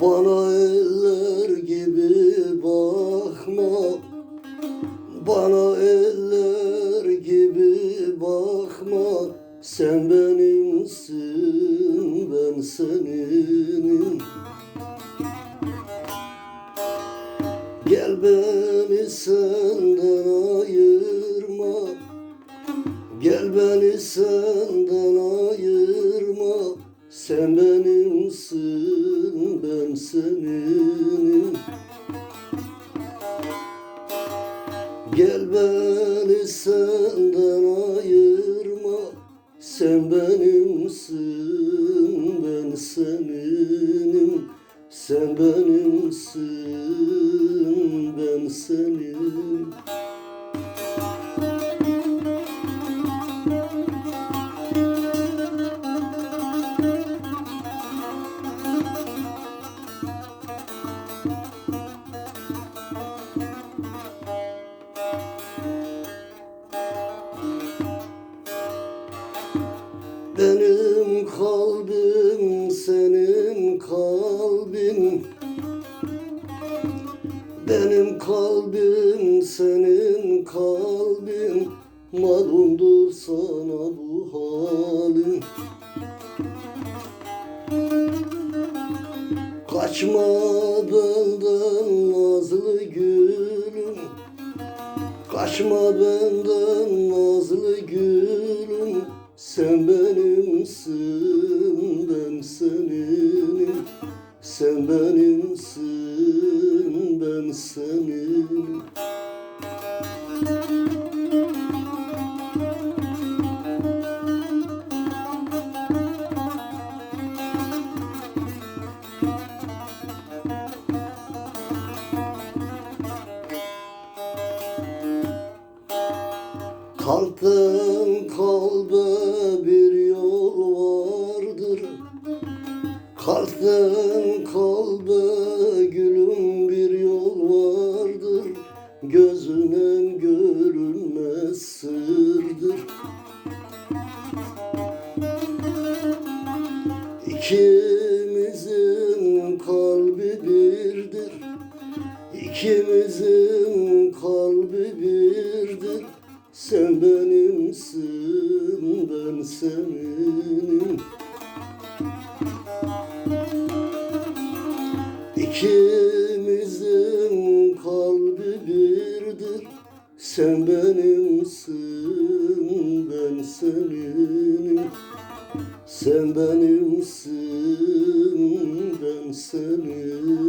Bana eller gibi bakma. Bana eller gibi bakma. Sen benimsin ben seninim. Gel beni senden ayırma. Gel beni senden ayırma. Sen Gel beni senden ayırma. Sen benimsin ben seninim. Sen benimsin ben senin Benim kalbim senin kalbin. Benim kalbim senin kalbin. Malumdur sana bu halim. Kaçma benden nazlı gülüm. Kaçma benden nazlı gülüm. Sen benimsin ben seninim Sen benimsin ben senin. Kalpten kalbe İkimizin kalbi birdir. İkimizin kalbi birdir. Sen benimsin ben seninim İkimizin benimsin ben seninim Sen benimsin ben senin